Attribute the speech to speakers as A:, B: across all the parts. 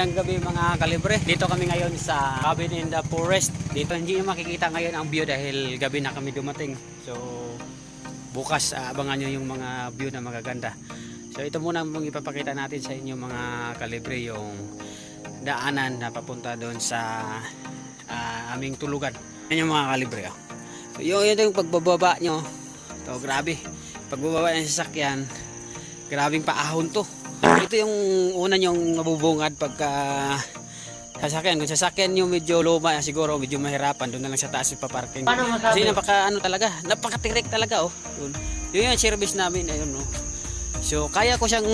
A: Magandang gabi mga kalibre. Dito kami ngayon sa Cabin in the Forest. Dito hindi makikita ngayon ang view dahil gabi na kami dumating. So bukas ah, abangan nyo yung mga view na magaganda. So ito muna ang ipapakita natin sa inyo mga kalibre yung daanan na papunta doon sa ah, aming tulugan. Yan yung mga kalibre. Oh. So yung, ito yung pagbababa nyo. To grabe. Pagbababa ng sasakyan, grabing paahon to. Ito yung una nyong mabubungad pagka sasakyan. Kung sasakyan yung medyo luma, siguro medyo mahirapan. Doon na lang sa taas yung paparking.
B: Paano masabi?
A: Kasi napaka ano talaga, napakatirik talaga oh. Yun. Yun yung service namin ayun oh. So kaya ko siyang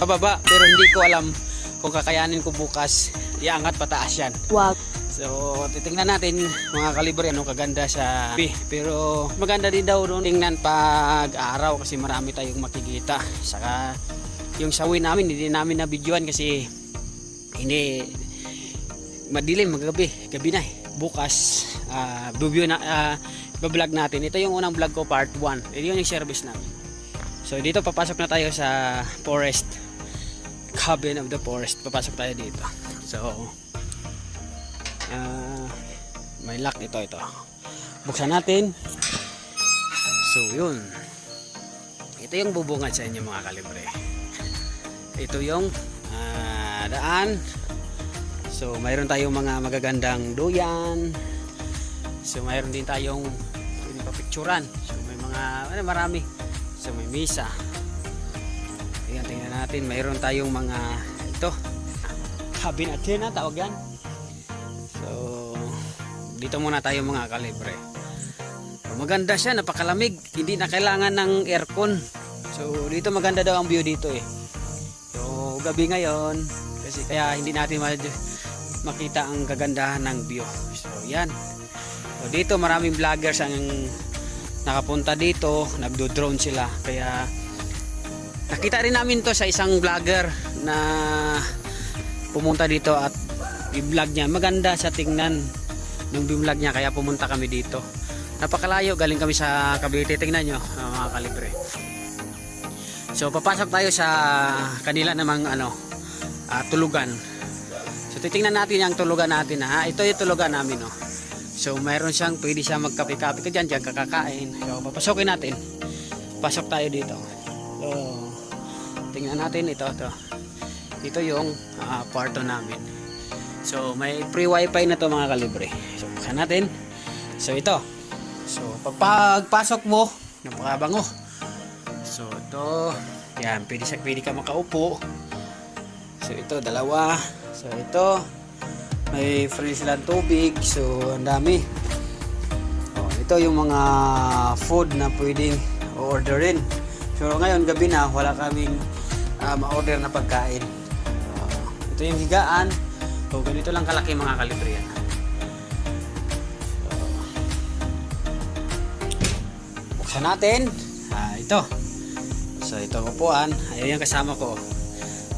A: pababa pero hindi ko alam kung kakayanin ko bukas iangat pataas yan.
B: Wag.
A: So titingnan natin mga kalibre ano kaganda sa B. Pero maganda din daw doon tingnan pag araw kasi marami tayong makikita. Saka yung sawi namin hindi namin na videoan kasi hindi madilim magabi gabi na eh. bukas uh, na uh, vlog natin. Ito yung unang vlog ko part 1 ito yung service namin. So dito papasok na tayo sa forest. Cabin of the forest papasok tayo dito. So ah, may lock ito ito. Buksan natin. So yun. Ito yung bubungad sa inyo mga kalibre ito yung ah, daan So, mayroon tayong mga magagandang duyan. So, mayroon din tayong pwede papicturan. So, may mga, ano, marami. So, may misa. Ayan, tingnan natin. Mayroon tayong mga, ito, cabin at na tawag yan. So, dito muna tayo mga kalibre. So, maganda siya, napakalamig. Hindi na kailangan ng aircon. So, dito maganda daw ang view dito eh. Gabi ngayon, kasi kaya hindi natin ma makita ang kagandahan ng view. So, yan. So, dito maraming vloggers ang nakapunta dito, nagdo-drone sila. Kaya nakita rin namin to sa isang vlogger na pumunta dito at i-vlog niya. Maganda sa tingnan nung vlog niya kaya pumunta kami dito. Napakalayo, galing kami sa Cavite. Tingnan nyo, ah, mga kalibre. So, papasok tayo sa kanila namang ano, ah, tulugan. So titingnan natin yung tulugan natin ha. Ito yung tulugan namin no. So mayroon siyang pwede siya magkape-kape ka diyan, diyan kakakain. So papasokin natin. Pasok tayo dito. So tingnan natin ito to. Ito yung uh, kwarto namin. So may free wifi na to mga kalibre. So buksan natin. So ito. So pagpasok mo, napakabango. So ito, yan, pwede, siya, pwede ka makaupo. So ito, dalawa. So ito, may free silang tubig. So ang dami. Oh, ito yung mga food na pwedeng orderin. So ngayon gabi na, wala kaming uh, ma-order na pagkain. Oh, ito yung higaan. So ganito lang kalaki mga kalibre yan. Buksan natin. Ah, ito. So ito upuan. Ayun yung kasama ko.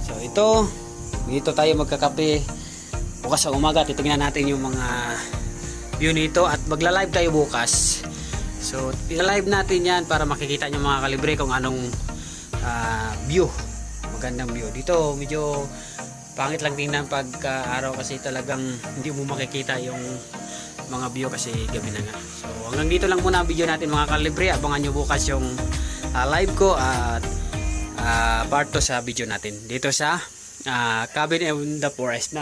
A: So ito, dito tayo magkakape. Bukas sa umaga titingnan natin yung mga view nito at magla-live tayo bukas. So i-live natin yan para makikita nyo mga kalibre kung anong ah, view. Magandang view. Dito medyo pangit lang tingnan pag ah, araw kasi talagang hindi mo makikita yung mga view kasi gabi na nga. So hanggang dito lang muna ang video natin mga kalibre. Abangan nyo bukas yung ah, live ko at ah, part 2 sa video natin. Dito sa uh, cabin in the forest na